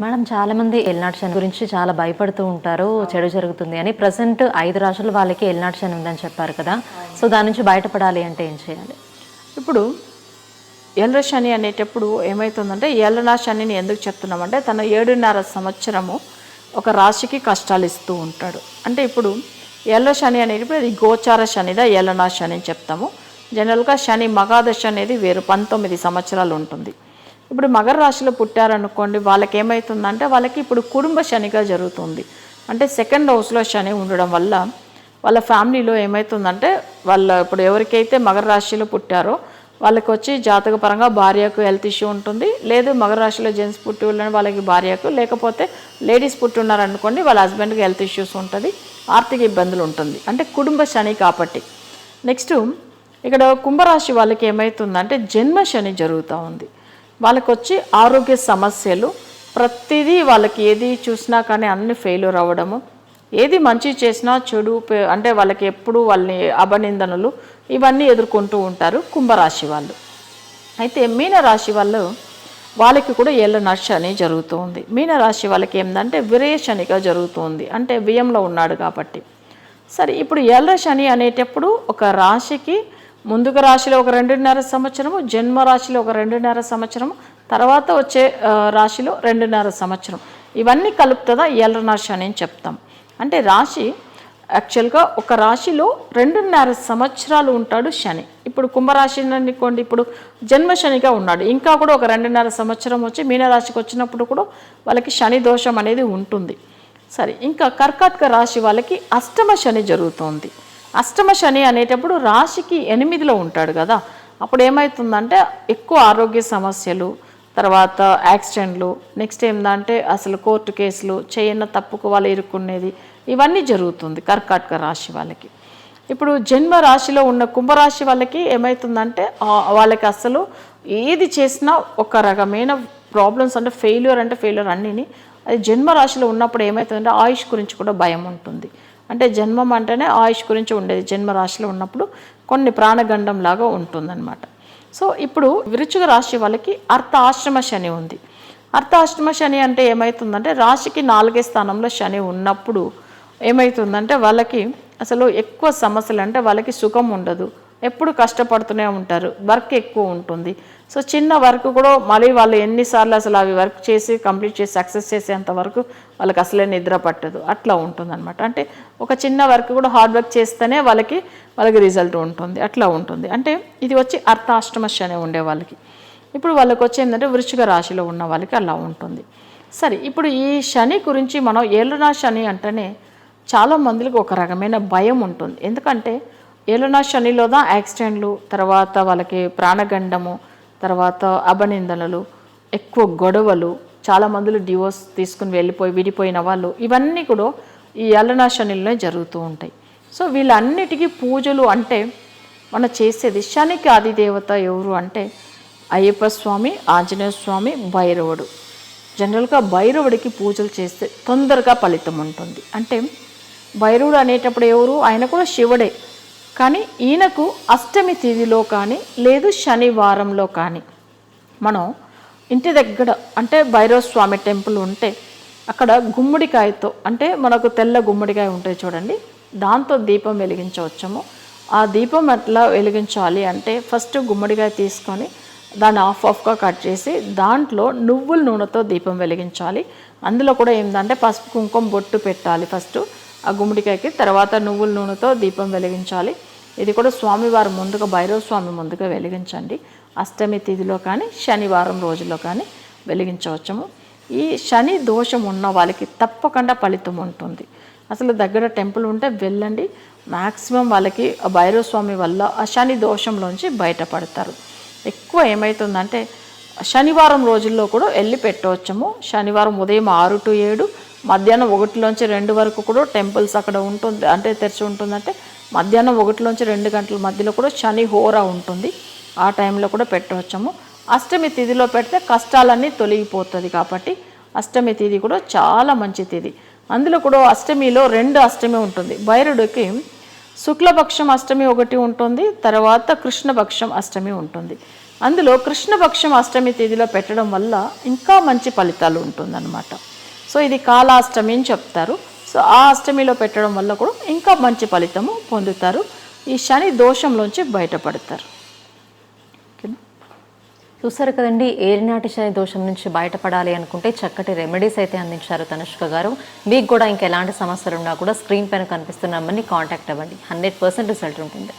Madam చాలామంది మంది శని గురించి చాలా భయపడుతూ ఉంటారు చెడు జరుగుతుంది అని. ప్రజెంట్ ఐదు రాష్ట్రాల వాళ్ళకి ఎల్నాడు శని ఉందని చెప్పారు కదా. సో దాని నుంచి బయటపడాలి అంటే ఏం చేయాలి? ఇప్పుడు ఎల్ల శని అనేటప్పుడు ఏమవుతుందంటే ఎల్లనా శనిని ఎందుకు చెప్తున్నామంటే తన ఏడున్నర సంవత్సరము ఒక రాశికి కష్టాలు ఇస్తూ ఉంటాడు. అంటే ఇప్పుడు ఎల్ల శని అనేటప్పుడు అది గోచార శనిదా ఎల్లనా శని అని చెప్తాము. జనరల్గా శని మగాదశ అనేది వేరు పంతొమ్మిది సంవత్సరాలు ఉంటుంది. ఇప్పుడు మగర రాశిలో పుట్టారనుకోండి వాళ్ళకి ఏమవుతుందంటే వాళ్ళకి ఇప్పుడు కుటుంబ శనిగా జరుగుతుంది. అంటే సెకండ్ హౌస్లో శని ఉండడం వల్ల వాళ్ళ ఫ్యామిలీలో ఏమవుతుందంటే వాళ్ళ ఇప్పుడు ఎవరికైతే మగర రాశిలో పుట్టారో వాళ్ళకి వచ్చి జాతక పరంగా భార్యకు హెల్త్ ఇష్యూ ఉంటుంది. లేదు మగ రాశిలో జెంట్స్ పుట్టి వాళ్ళని వాళ్ళకి భార్యకు లేకపోతే లేడీస్ పుట్టి ఉన్నారనుకోండి వాళ్ళ హస్బెండ్కి హెల్త్ ఇష్యూస్ ఉంటుంది ఆర్థిక ఇబ్బందులు ఉంటుంది. అంటే కుటుంబ శని కాబట్టి. నెక్స్ట్ ఇక్కడ కుంభరాశి వాళ్ళకి ఏమవుతుందంటే జన్మ శని జరుగుతూ ఉంది. వాళ్ళకి వచ్చి ఆరోగ్య సమస్యలు ప్రతిదీ వాళ్ళకి ఏది చూసినా కానీ అన్ని ఫెయిల్యూర్ అవ్వడము. ఏది మంచి చేసినా చెడు అంటే వాళ్ళకి ఎప్పుడు వాళ్ళని అభనిందనలు ఇవన్నీ ఎదుర్కొంటూ ఉంటారు కుంభరాశి వాళ్ళు. అయితే మీనరాశి వాళ్ళు వాళ్ళకి కూడా ఏళ్ళ నర్ష అని జరుగుతుంది. మీనరాశి వాళ్ళకి ఏంటంటే విరయ శనిగా జరుగుతుంది. అంటే వ్యయంలో ఉన్నాడు కాబట్టి. సరే ఇప్పుడు ఏళ్ళ శని అనేటప్పుడు ఒక రాశికి ముందుగా రాశిలో ఒక రెండున్నర సంవత్సరము జన్మ రాశిలో ఒక రెండున్నర సంవత్సరము తర్వాత వచ్చే రాశిలో రెండున్నర సంవత్సరం ఇవన్నీ కలుపుతుందా? ఏళ్ళ రాశి అని చెప్తాం. అంటే రాశి యాక్చువల్గా ఒక రాశిలో రెండున్నర సంవత్సరాలు ఉంటాడు శని. ఇప్పుడు కుంభరాశి అనుకోండి ఇప్పుడు జన్మ శనిగా ఉన్నాడు. ఇంకా కూడా ఒక రెండున్నర సంవత్సరం వచ్చి మీనరాశికి వచ్చినప్పుడు కూడా వాళ్ళకి శని దోషం అనేది ఉంటుంది. సరే ఇంకా కర్కాటక రాశి వాళ్ళకి అష్టమ శని జరుగుతుంది. అష్టమ శని అనేటప్పుడు రాశికి ఎనిమిదిలో ఉంటాడు కదా. అప్పుడు ఏమవుతుందంటే ఎక్కువ ఆరోగ్య సమస్యలు తర్వాత యాక్సిడెంట్లు నెక్స్ట్ ఏంటంటే అసలు కోర్టు కేసులు చేయన్న తప్పుకు వాళ్ళు ఇరుక్కునేది ఇవన్నీ జరుగుతుంది కర్కాటక రాశి వాళ్ళకి. ఇప్పుడు జన్మ రాశిలో ఉన్న కుంభరాశి వాళ్ళకి ఏమవుతుందంటే వాళ్ళకి అసలు ఏది చేసినా ఒక రకమైన ప్రాబ్లమ్స్ అంటే ఫెయిల్యూర్ అంటే ఫెయిల్యూర్ అన్నీని అది జన్మ రాశిలో ఉన్నప్పుడు ఏమవుతుందంటే ఆయుష్ గురించి కూడా భయం ఉంటుంది. అంటే జన్మం అంటేనే ఆయుష్ గురించి ఉండేది జన్మ రాశిలో ఉన్నప్పుడు కొన్ని ప్రాణగండం లాగా ఉంటుందన్నమాట. సో ఇప్పుడు విరుచుక రాశి వాళ్ళకి అర్థ ఆశ్రమ శని ఉంది. అర్థ ఆశ్రమ శని అంటే ఏమవుతుందంటే రాశికి నాలుగే స్థానంలో శని ఉన్నప్పుడు ఏమవుతుందంటే వాళ్ళకి అసలు ఎక్కువ సమస్యలు అంటే వాళ్ళకి సుఖం ఉండదు. ఎప్పుడు కష్టపడుతూనే ఉంటారు. వర్క్ ఎక్కువ ఉంటుంది. సో చిన్న వర్క్ కూడా మళ్ళీ వాళ్ళు ఎన్నిసార్లు అసలు అవి వర్క్ చేసి కంప్లీట్ చేసి సక్సెస్ చేసేంత వరకు వాళ్ళకి అసలే నిద్ర పట్టదు. అట్లా ఉంటుందన్నమాట. అంటే ఒక చిన్న వర్క్ కూడా హార్డ్ వర్క్ చేస్తేనే వాళ్ళకి వాళ్ళకి రిజల్ట్ ఉంటుంది. అట్లా ఉంటుంది. అంటే ఇది వచ్చి అర్థాష్టమ శని ఉండే వాళ్ళకి. ఇప్పుడు వాళ్ళకి వచ్చి ఏంటంటే వృశ్చిక రాశిలో ఉన్న వాళ్ళకి అలా ఉంటుంది. సరే ఇప్పుడు ఈ శని గురించి మనం ఏళ్ళనా శని అంటేనే చాలా మందికి ఒక రకమైన భయం ఉంటుంది. ఎందుకంటే ఏళ్ళనా శనిలోదా యాక్సిడెంట్లు తర్వాత వాళ్ళకి ప్రాణగండము తర్వాత అభనిందనలు ఎక్కువ గొడవలు చాలా మందులు డివోర్స్ తీసుకుని వెళ్ళిపోయి విడిపోయిన వాళ్ళు ఇవన్నీ కూడా ఈ ఏళ్ళనా శనిలోనే జరుగుతూ ఉంటాయి. సో వీళ్ళన్నిటికీ పూజలు అంటే మనం చేసేది శనికి ఆదిదేవత ఎవరు అంటే అయ్యప్ప స్వామి ఆంజనేయ స్వామి భైరవుడు. జనరల్గా భైరవుడికి పూజలు చేస్తే తొందరగా ఫలితం ఉంటుంది. అంటే భైరవుడు అనేటప్పుడు ఎవరు? ఆయన కూడా శివుడే. కానీ ఈయనకు అష్టమి తిథిలో కానీ లేదు శనివారంలో కానీ. మనం ఇంటి దగ్గర అంటే భైరవ స్వామి టెంపుల్ ఉంటే అక్కడ గుమ్మడికాయతో అంటే మనకు తెల్ల గుమ్మడికాయ ఉంటాయి చూడండి దాంతో దీపం వెలిగించవచ్చము. ఆ దీపం ఎట్లా వెలిగించాలి అంటే ఫస్ట్ గుమ్మడికాయ తీసుకొని దాన్ని ఆఫ్ ఆఫ్గా కట్ చేసి దాంట్లో నువ్వుల నూనెతో దీపం వెలిగించాలి. అందులో కూడా ఏంటంటే పసుపు కుంకుమ బొట్టు పెట్టాలి ఫస్ట్ ఆ గుమ్మడికాయకి తర్వాత నువ్వుల నూనెతో దీపం వెలిగించాలి. ఇది కూడా స్వామివారి ముందుగా భైరవ స్వామి ముందుగా వెలిగించండి. అష్టమి తిథిలో కానీ శనివారం రోజుల్లో కానీ వెలిగించవచ్చము. ఈ శని దోషం ఉన్న వాళ్ళకి తప్పకుండా ఫలితం ఉంటుంది. అసలు దగ్గర టెంపుల్ ఉంటే వెళ్ళండి. మ్యాక్సిమం వాళ్ళకి ఆ భైరవ స్వామి వల్ల ఆ శని దోషంలోంచి బయటపడతారు. ఎక్కువ ఏమవుతుందంటే శనివారం రోజుల్లో కూడా వెళ్ళి పెట్టవచ్చము. శనివారం ఉదయం ఆరు టు ఏడు మధ్యాహ్నం ఒకటిలోంచి రెండు వరకు కూడా టెంపుల్స్ అక్కడ ఉంటుంది అంటే తెరిచి ఉంటుందంటే మధ్యాహ్నం ఒకటిలోంచి రెండు గంటల మధ్యలో కూడా శని హోర ఉంటుంది. ఆ టైంలో కూడా పెట్టవచ్చము. అష్టమి తిథిలో పెడితే కష్టాలన్నీ తొలగిపోతుంది కాబట్టి అష్టమి తిథి కూడా చాలా మంచి తిథి. అందులో కూడా అష్టమిలో రెండు అష్టమి ఉంటుంది. భైరుడికి శుక్లపక్షం అష్టమి ఒకటి ఉంటుంది తర్వాత కృష్ణపక్షం అష్టమి ఉంటుంది. అందులో కృష్ణపక్షం అష్టమి తేదీలో పెట్టడం వల్ల ఇంకా మంచి ఫలితాలు ఉంటుందన్నమాట. సో ఇది కాలాష్టమి అని చెప్తారు. సో ఆ అష్టమిలో పెట్టడం వల్ల కూడా ఇంకా మంచి ఫలితము పొందుతారు. ఈ శని దోషంలోంచి బయటపడతారు. చూసారు కదండి ఏలినాటి శని దోషం నుంచి బయటపడాలి అనుకుంటే చక్కటి రెమెడీస్ అయితే అందించారు తనుష్క గారు. మీకు కూడా ఇంకెలాంటి సమస్యలు ఉన్నా కూడా స్క్రీన్ పైన కనిపిస్తున్న నెంబర్ని కాంటాక్ట్ అవ్వండి. హండ్రెడ్ పర్సెంట్ రిజల్ట్ ఉంటుంది.